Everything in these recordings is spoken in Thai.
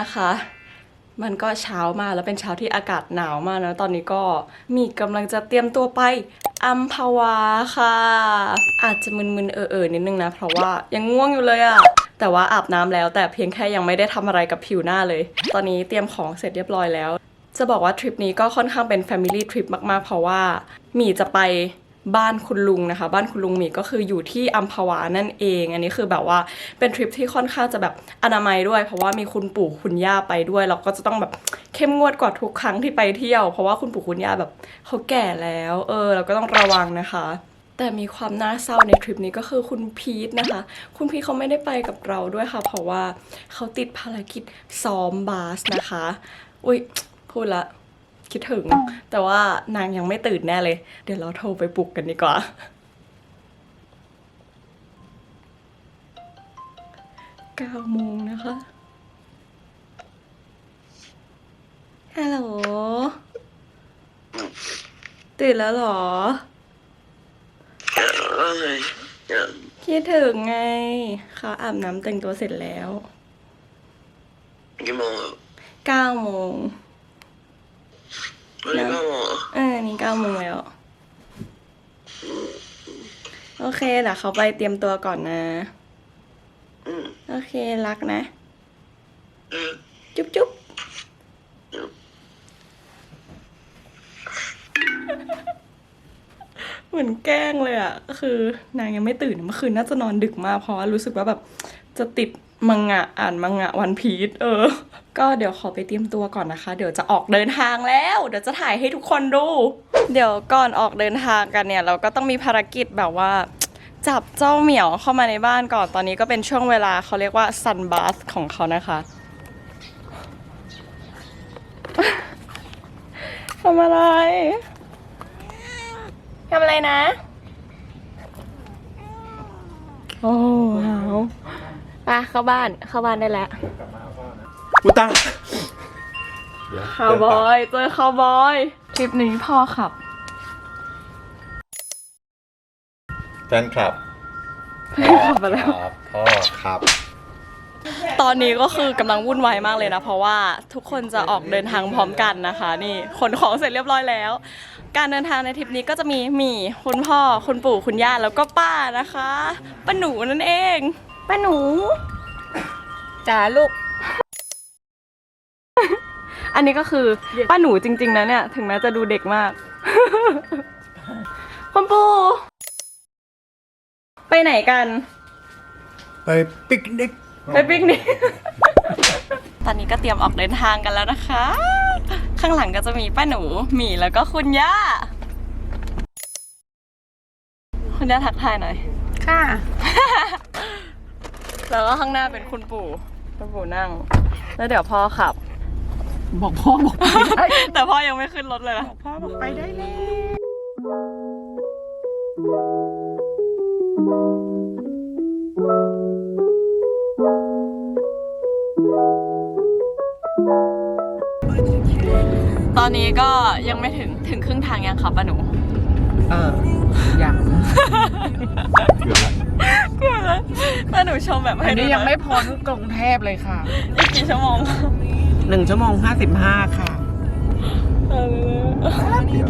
นะคะ มันก็เช้ามาแล้วเป็นเช้าที่อากาศหนาวมากนะตอนนี้ก็มีกำลังจะเตรียมตัวไปอัมพวาค่ะ อาจจะมึนๆเออๆนิดนึงนะ เพราะว่ายังง่วงอยู่เลยอะแต่ว่าอาบน้ำแล้วแต่เพียงแค่ยังไม่ได้ทำอะไรกับผิวหน้าเลย ตอนนี้เตรียมของเสร็จเรียบร้อยแล้ว จะบอกว่าทริปนี้ก็ค่อนข้างเป็น Family Trip มากๆ เพราะว่าหมีจะไป บ้านคุณลุงนะคะ บ้านคุณลุงมีก็คืออยู่ที่อัมพวานั่นเอง อันนี้คือแบบว่าเป็นทริปที่ค่อนข้างจะแบบอนามัยด้วย เพราะว่ามีคุณปู่คุณย่าไปด้วยเราก็จะต้องแบบเข้มงวดกว่าทุกครั้งที่ไปเที่ยว เพราะว่าคุณปู่คุณย่าแบบเขาแก่แล้ว เออ เราก็ต้องระวังนะคะแต่มีความน่าเศร้าในทริปนี้ก็คือคุณพีทนะคะ คุณพีทเขาไม่ได้ไปกับเราด้วยค่ะ เพราะว่าเขาติดภารกิจซ้อมบาสนะคะ อุ้ยพูดละ คิดถึง แต่ว่านางยังไม่ตื่นแน่เลย เดี๋ยวเราโทรไปปลุกกันดีกว่า เก้าโมงนะคะ ฮัลโหล ตื่นแล้วเหรอว่าไงเนี่ยคิดถึงไง เขาอาบน้ำแต่งตัวเสร็จแล้วกี่โมงอะเก้าโมง วันนี้เก้าโมงเหรอเออนี่เก้าโมงแล้ว โอเคเดี๋ยวเขาไปเตรียมตัวก่อนนะ อืมโอเครักนะ เออจุ๊บจุ๊บเหมือนแกล้งเลยอะก็คือนางยังไม่ตื่นเมื่อคืนน่าจะนอนดึกมากเพราะว่ารู้สึกว่าแบบ จะติดมังงะอ่านมังงะวันพีชเออ ก็เดี๋ยวขอไปเตรียมตัวก่อนนะคะ เดี๋ยวจะออกเดินทางแล้ว เดี๋ยวจะถ่ายให้ทุกคนดู เดี๋ยวก่อนออกเดินทางกันเนี่ย เราก็ต้องมีภารกิจแบบว่า จับเจ้าเหมียวเข้ามาในบ้านก่อนตอนนี้ก็เป็นช่วงเวลาเขาเรียกว่าซันบ a สของเขานะคะทำอะไรทำอะไรนะ โอ้หาวไปเข้าบ้านเข้าบ้านได้แล้ว อุยตาคาวบอยเจอคาวบอยทริปนี้พ่อขับ แฟนคลับขับมาแล้ว ครับพ่อครับ ตอนนี้ก็คือกำลังวุ่นวายมากเลยนะ เพราะว่าทุกคนจะออกเดินทางพร้อมกันนะคะ นี่ขนของเสร็จเรียบร้อยแล้ว การเดินทางในทริปนี้ก็จะมีหมีคุณพ่อคุณปู่คุณย่าแล้วก็ป้านะคะป้าหนูนั่นเองป้าหนู จ๋าลูก อันนี้ก็คือป้าหนูจริง ๆนะเนี่ย ถึงแม้จะดูเด็กมาก คุณปู่ไปไหนกัน ไปปิกนิก ไปปิกนิก ตอนนี้ก็เตรียมออกเดินทางกันแล้วนะคะ ข้างหลังก็จะมีป้าหนูหมีแล้วก็คุณย่า คุณย่าทักทายหน่อย ค่ะ แล้วก็ข้างหน้าเป็นคุณปู่ คุณปู่นั่ง แล้วเดี๋ยวพ่อขับ บอกพ่อบอกไปได้แต่พ่อยังไม่ขึ้นรถเลยนะพ่อบอกไปได้แล้วตอนนี้ก็ยังไม่ถึงถึงครึ่งทางยังครับป้าหนู เออยังเกือบละเกือบแล้วป้าหนูชมแบบอัให้นดูนี้หยังน่อไม่พ้นกรุงเทพเลยค่ะอีกกี่ชั่วโมง หนึ่งชั่วโมงห้าสิบห้าค่ะเดี๋ยว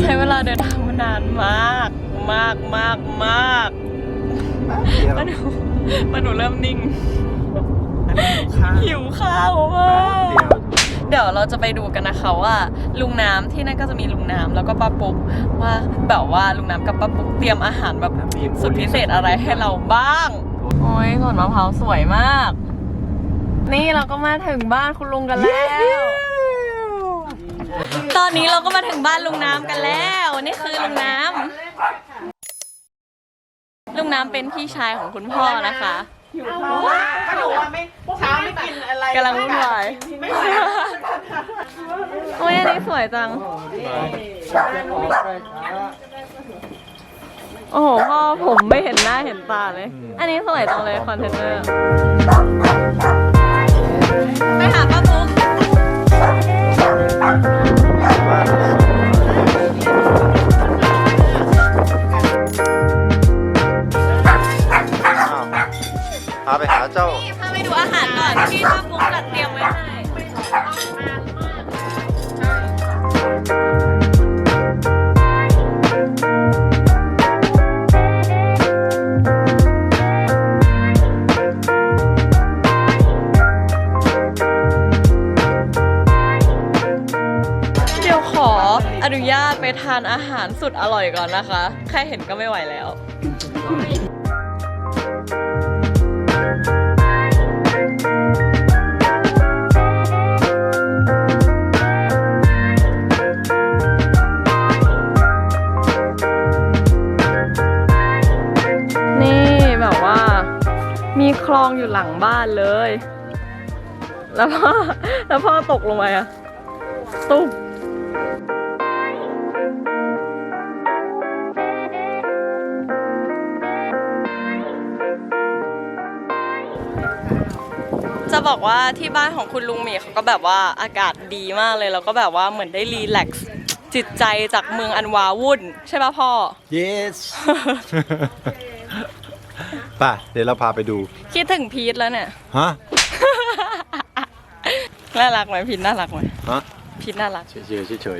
ใช้เวลาเดินทางมานานมาก มากมากมากเดี๋ยวป้าหนูป้าหนูเริ่มนิ่งค่ะหิวข้าวมากเดี๋ยวเดี๋ยวเราจะไปดูกันนะคะว่า ลุงน้ำที่นั่นก็จะมีลุงน้ำแล้วก็ป้าปุ๊กว่าแบบว่าลุงน้ำกับป้าปุ๊กเตรียมอาหารแบบสุดพิเศษอะไรให้เราบ้าง โอ้ยสวนมะพร้าวสวยมาก นี่เราก็มาถึงบ้านคุณลุงกันแล้ว ตอนนี้เราก็มาถึงบ้านลุงน้ำกันแล้ว นี่คือลุงน้ำลุงน้ำเป็นพี่ชายของคุณพ่อนะคะถ้าหนูว่าไม่เช้าไม่กินอะไรกำลังวุ่นวายไม่ไหวโอ้ยอันนี้สวยจัง โอ้โห พ่อผมไม่เห็นหน้าเห็นตาเลย อันนี้สวยจังเลยคอนเทนเนอร์ ไปหาป้าปุ๊กอ้าวพาไปหาเจ้า นี่พาไปดูอาหารก่อนที่ป้าปุ๊ นุญาตไปทานอาหารสุดอร่อยก่อนนะคะ แค่เห็นก็ไม่ไหวแล้ว นี่แบบว่า มีคลองอยู่หลังบ้านเลย แล้วพ่อแล้วพ่อตกลงไปอะตุ๊บ จะบอกว่าที่บ้านของคุณลุงหมีเขาก็แบบว่าอากาศดีมากเลยแล้วก็แบบว่าเหมือนได้รีแลกซ์จิตใจจากเมืองอันวาวุ่น ใช่ป่ะพ่อ yes ป่ะเดี๋ยวเราพาไปดู คิดถึงพีทแล้วเนี่ย ฮะ น่ารักไหมพีทน่ารักไหมฮะ พีทน่ารัก เฉยเฉยเฉย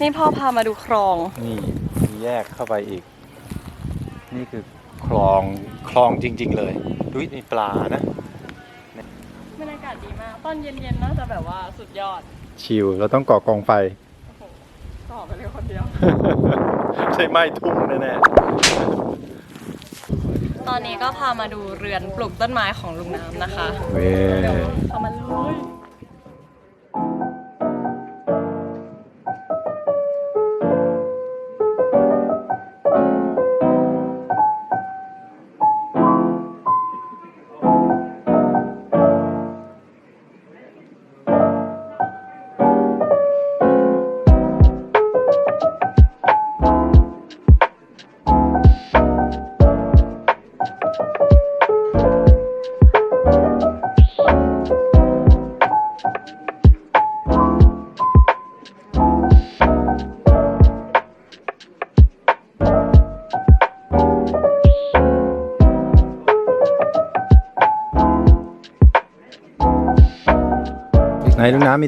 นี่พ่อพามาดูคลองนี่มีแยกเข้าไปอีก นี่คือ คลองคลองจริง ๆ เลยดูมีปลานะบรรยากาศดีมาก ตอนเย็นๆน่าจะแบบว่าสุดยอดชิวเราต้องก่อกองไฟต่อไปเลยคนเดียว ใช่ไหมทุ่งแน่ตอนนี้ก็พามาดูเรือนปลูกต้นไม้ของลุงน้ำนะคะ ๆเว้ยเข้ามาเลย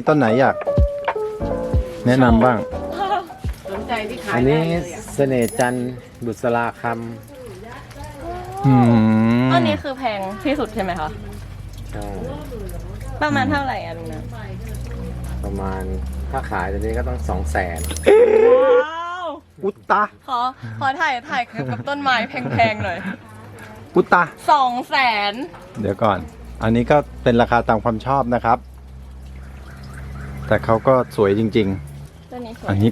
มีต้นไหนอยาก แนะนำบ้าง สนใจที่ขายอันนี้ได้เลยอะเสน่ห์จันทร์บุษราคอืมอันนี้คือแพงที่สุดใช่ไหมคะำใช่ประมาณเท่าไหร่อะลุงน้ำประมาณถ้าขายตัวนี้ก็ต้องสองแสนว้าว อุตตะขอ ขอถ่ายถ่ายคลิปกับต้นไม้แพงๆหน่อยอุตตะ สองแสน เดี๋ยวก่อน อันนี้ก็เป็นราคาตามความชอบนะครับ แต่เขาก็สวยจริงต้นนี้สวๆอัยนนี้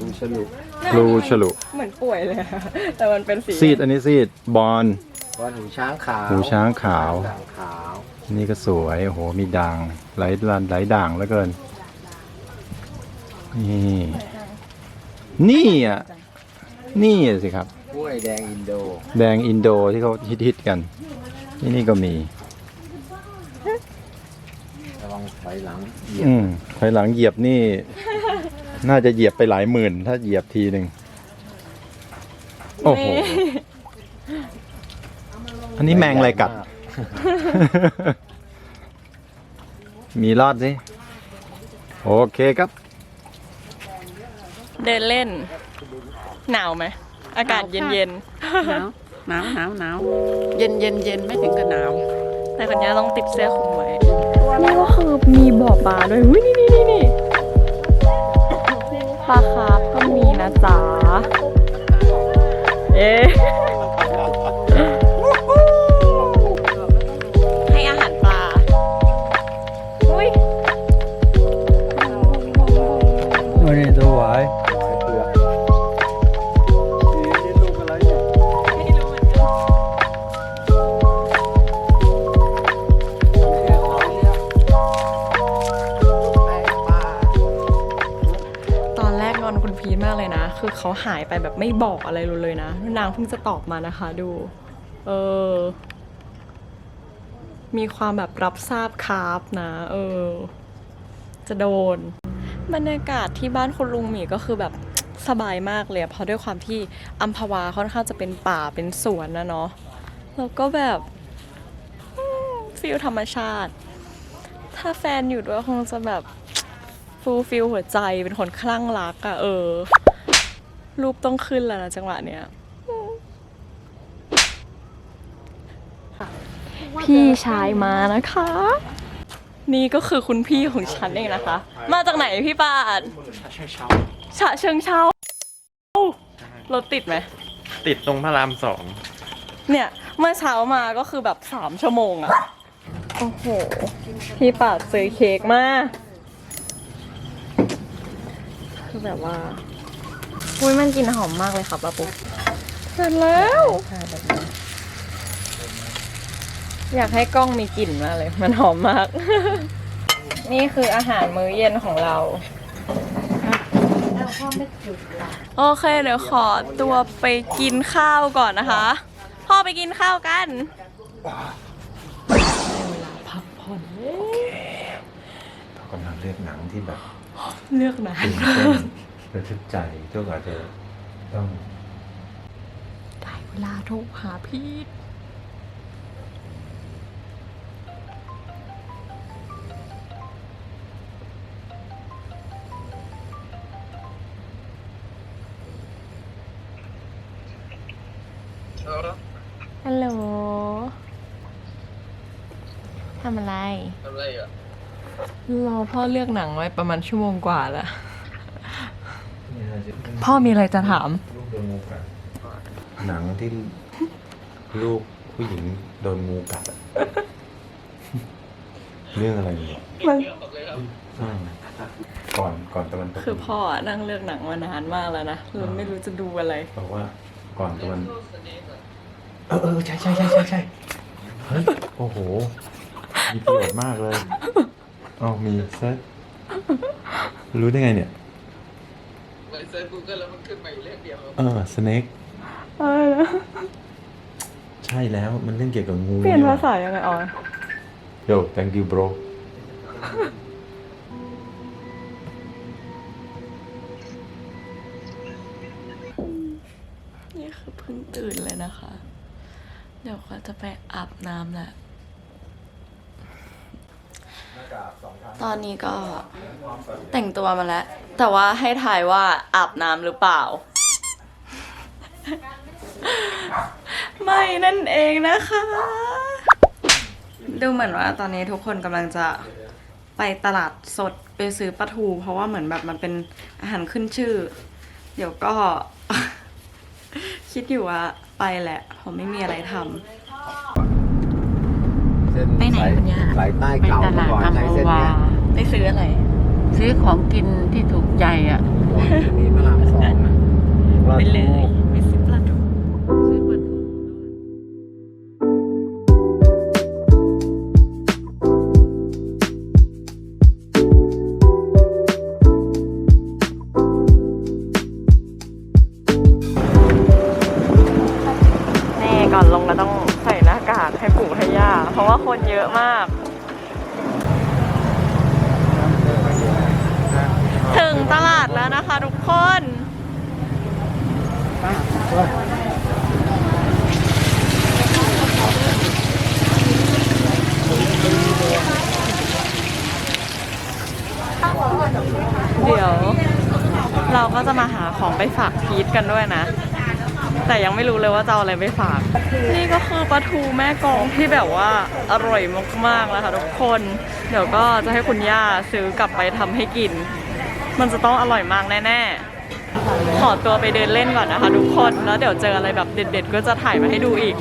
ดูฉลุพลูฉลุเหมือนป่วยเลยอะแต่มันเป็นสีซีดอันนี้ซีดบอล ก้อนหูช้างขาวหูช้างขาวด่างขาวนี่ก็สวยโอ้โหมีด่างไหลลันไหลด่างแล้วเกิน นี่นี่อะนี่สิครับ กล้วยแดงอินโดแดงอินโดที่เขาฮิตๆกัน ที่นี่ก็มี ระวังถ อยหลังเหยียบอืมถอยหลังเหยียบนี่ น่าจะเหยียบไปหลายหมื่น ถ้าเหยียบทีหนึ่งโอ้โห นี่อันนี้แมงอะไรกัดใหญ่มากมีรอดสิ โอเคครับ เดินเล่น หนาวไหม อากาศเย็นหนาวหนาวหนาวหนาวเย็นเย็นเย็นไม่ถึงกับหนาว ๆ แต่คนนี้ต้องติดเสื้อคลุมไว้ นี่ก็คือมีบ่อปลาด้วยอุ้ยนี่นี่นี่นี่ปลาคาร์ฟก็มีนะจ๊ะเอ๊ คือเขาหายไปแบบไม่บอกอะไรเลยนะ นางเพิ่งจะตอบมานะคะดู เออ มีความแบบรับทราบคาร์บนะ เออ จะโดน บรรยากาศที่บ้านคุณลุงหมีก็คือแบบสบายมากเลยเพราะด้วยความที่อัมพวาค่อนข้างจะเป็นป่าเป็นสวนนะเนาะแล้วก็แบบฟิลธรรมชาติ ถ้าแฟนอยู่ด้วยคงจะแบบฟูลฟิลหัวใจเป็นคนคลั่งรักอะเออ รูปต้องขึ้นแล้วนะจังหวะเนี้ยพี่ชายมานะคะ นี่ก็คือคุณพี่ของฉันเองนะคะ มาจากไหนพี่ปาดฉะเชิงเชารถติดไหม ติดตรงพระรามสอง เนี่ย เมื่อเช้ามาก็คือแบบสามชั่วโมงอะโอ้โห พี่ปาดซื้อเค้กมา คือแบบว่า อุ้ยมันกลินหอมมากเลยค่ะป้าปุ๊กเสร็จแล้วแบบนี้อยากให้กล้องมีกลิ่นมากเลย มันหอมมาก นี่คืออาหารมื้อเย็นของเรา โอเคเดี๋ยวขอตัวไปกินข้าวก่อนนะคะ พ่อไปกินข้าวกันได้เวลาพักผ่อนแล้วเขากำลังเลือกหนังที่แบบ เลือกนะตื่นเต้น ระทึกใจทุกอาจจะต้องได้เวลาโทรหาพี่ฮัลโหลทำอะไร ทำไรอะ รอพ่อเลือกหนังไว้ประมาณชั่วโมงกว่าแล้ว พ่อมีอะไรจะถาม ลูกโดนงูกัดหนังที่ลูกผู้หญิงโดนงูกัดอะเรื่องอะไรเนี่ยมันอืมก่อนก่อนตะวันตกคือพ่ออะนั่งเลือกหนังมานานมากแล้วนะเราไม่รู้จะดูอะไร บอกว่าก่อนตะวัน เออเออใช่ใช่ใช่ใช่ใช่เฮ้ยโอ้โห มีประโยชน์มากเลยอ๋อมีเซิร์ชรู้ได้ไงเนี่ยไป เซิร์ชกูเกิลแล้วมันขึ้นมาอีกเลขเดียวเออสเน็กใช่แล้วมันเรื่องเกี่ยวกับงูเปลี่ยนภาษายังไงอ๋อโย thank you bro นี่คือเพิ่งตื่นเลยนะคะ เดี๋ยวก็จะไปอาบน้ำแหละ ตอนนี้ก็แต่งตัวมาแล้ว แต่ว่าให้ถ่ายว่าอาบน้ำหรือเปล่า ไม่นั่นเองนะคะ ดูเหมือนว่าตอนนี้ทุกคนกำลังจะไปตลาดสดไปซื้อปลาทู เพราะว่าเหมือนแบบมันเป็นอาหารขึ้นชื่อ เดี๋ยวก็ คิดอยู่ว่าไปแหละผมไม่มีอะไรทำเส้นไปไหนสายคุณย่าสายใต้ไปเก่าตเมื่ลาอดก่อนอัมใช้พเส้นวาเนี้ยไปซื้ออะไร ซื้อของกินที่ถูกใจอะก่อนจะมีพระรามสองนะปลาไปเลทูย เดี๋ยว เราก็จะมาหาของไปฝากพีทกันด้วยนะ แต่ยังไม่รู้เลยว่าจะเอาอะไรไปฝาก นี่ก็คือปลาทูแม่กองที่แบบว่าอร่อยมากๆแล้วค่ะทุกคน เดี๋ยวก็จะให้คุณย่าซื้อกลับไปทำให้กิน มันจะต้องอร่อยมากแน่ๆ ขอตัวไปเดินเล่นก่อนนะคะทุกคน แล้วเดี๋ยวเจออะไรแบบเด็ด ๆ ก็จะถ่ายมาให้ดูอีก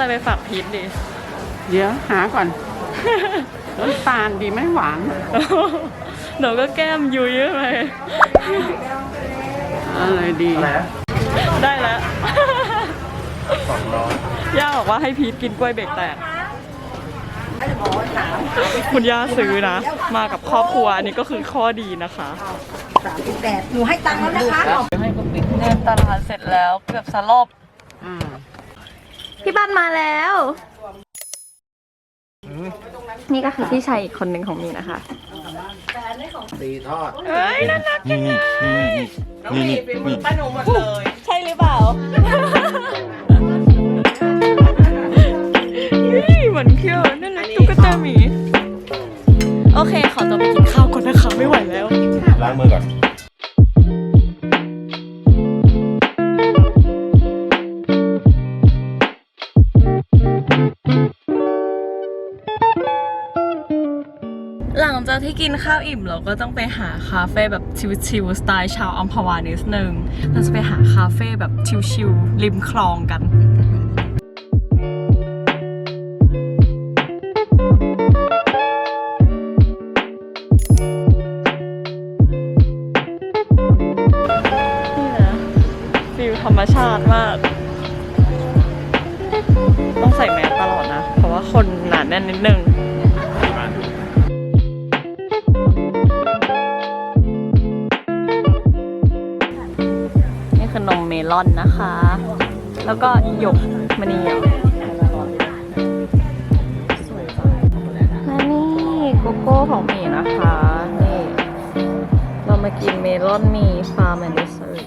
ออะไรไปฝากพีทดี เดี๋ยวหาก่อน น้ำตาลดีไหมหวาน เดี๋ยวก็แก้มยุยไปอะไรดีได้แล้วย่าบอกว่าให้พีทกินกล้วยเบรกแตก คุณย่าซื้อนะ มากับครอบครัวอันนี้ก็คือข้อดีนะคะ สามสิบแปดหนูให้ตังค์แล้วนะคะเดินตลาดเสร็จแล้วเกือบสลบ พี่บ้านมาแล้ว นี่ก็คือพี่ชายอีกคนหนึ่งของมีนะคะ ตีทอดเฮ้ยน่ารักนี่นี่นี่นี่นี่ฝีมืนี่อป้าหนูหมดเลย ใช่หรือเปล่าเฮ้ยเหมือนเคี้ยวนั่นแหละตุ๊กตาหมี โอเค ขอตัวไปกินข้าวก่อนนะคะ ไม่ไหวแล้ว ล้างมือก่อน หลังจากที่กินข้าวอิ่มเราก็ต้องไปหาคาเฟ่แบบชิลๆสไตล์ชาวอัมพวานิดนึงเราจะไปหาคาเฟ่แบบชิลๆริมคลองกันนี่นะฟิลธรรมชาติมาก ต้องใส่แมสตลอดนะ เพราะว่าคนหนาแน่นนิดนึง ลอนนะคะ แล้วก็หยกมณีอะและนี่โกโก้ของหมีนะคะ นี่ เรามากินเมลอนมีฟาร์มแอนด์เซอร์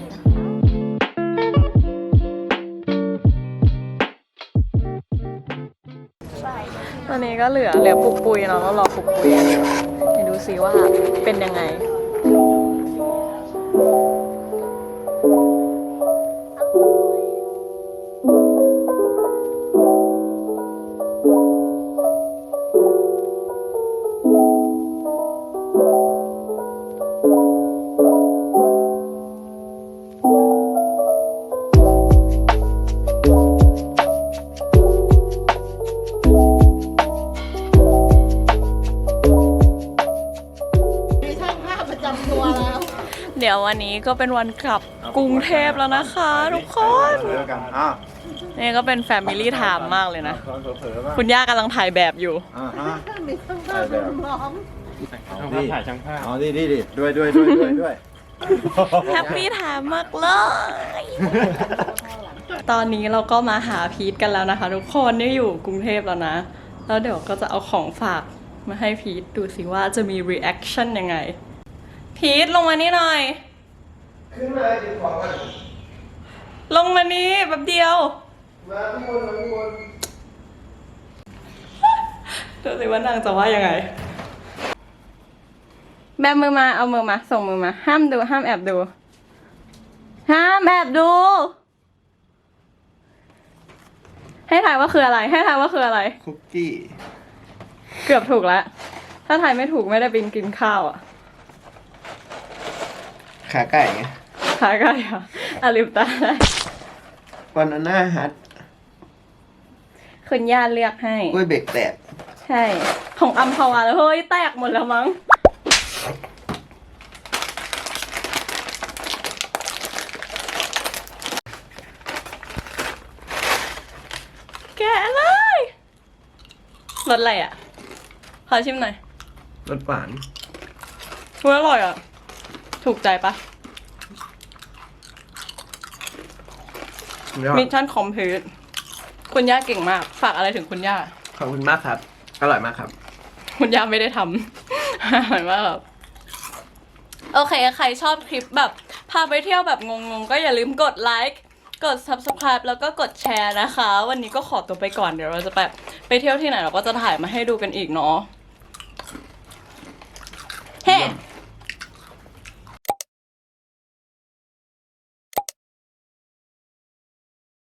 ตอนนี้ก็เหลือเหลือปุกปุยเนาะแล้วรอปุกปุยไปดูซิว่าเป็นยังไง ววันนี้ก็เป็นวันกลับกรุงเทพแล้วนะคะ ทุกคนแล้วกันอ้าวนี่ก็เป็นแฟมิลี่ไทม์มากเลยนะตอนเผลอๆบ้างคุณย่ากำลังถ่ายแบบอยู่ อ่าฮะใช่แบบช่างภาพถ่ายช่างภาพอ๋อดีดีดีด้วยด้วยด้วยด้วยด้วยแฮปปี้ไทม์มากเลย ตอนนี้เราก็มาหาพีทกันแล้วนะคะ ทุกคนนี่อยู่กรุงเทพแล้วนะ แล้วเดี๋ยวก็จะเอาของฝากมาให้พีทดูสิว่าจะมี reaction ยังไง พีทลงมานี่หน่อย ขึ้นมาดิของลงมานี่แป๊บเดียว มาพี่บนมาพี่บนดูสิว่านางจะว่ายังไง แบมือมาเอามือมา ส่งมือมา ห้ามดูห้ามแอบดู ห้ามแอบดู ให้ถ่ายว่าคืออะไร ให้ถ่ายว่าคืออะไร คุกกี้ เกือบถูกแล้ว ถ้าถ่ายไม่ถูกไม่ได้บินกินข้าวอะ ขาไก่ไงถ่ายก็อะอาลิปตาได้วันหน้าฮัทคุณย่าเลือกให้ กล้วยเบรกแตกใช่ ของอัมพวาแล้วเฮ้ย แตกหมดแล้วมั้ง แกะเลยรสอะไรอะ ขอชิมหน่อยรสหวานเว้ยอร่อยอะ ถูกใจปะ ยอดมิชชั่นคอมพลีทคุณย่าเก่งมาก ฝากอะไรถึงคุณย่า ขอบคุณมากครับ อร่อยมากครับ คุณย่าไม่ได้ทำ อร่อยมากครับ โอเค ใครชอบคลิปแบบพาไปเที่ยวแบบงงๆ ก็อย่าลืมกดไลค์ กด subscribe แล้วก็กดแชร์นะคะ วันนี้ก็ขอตัวไปก่อน เดี๋ยวเราจะไปไปเที่ยวที่ไหนเราก็จะถ่ายมาให้ดูกันอีกเนาะ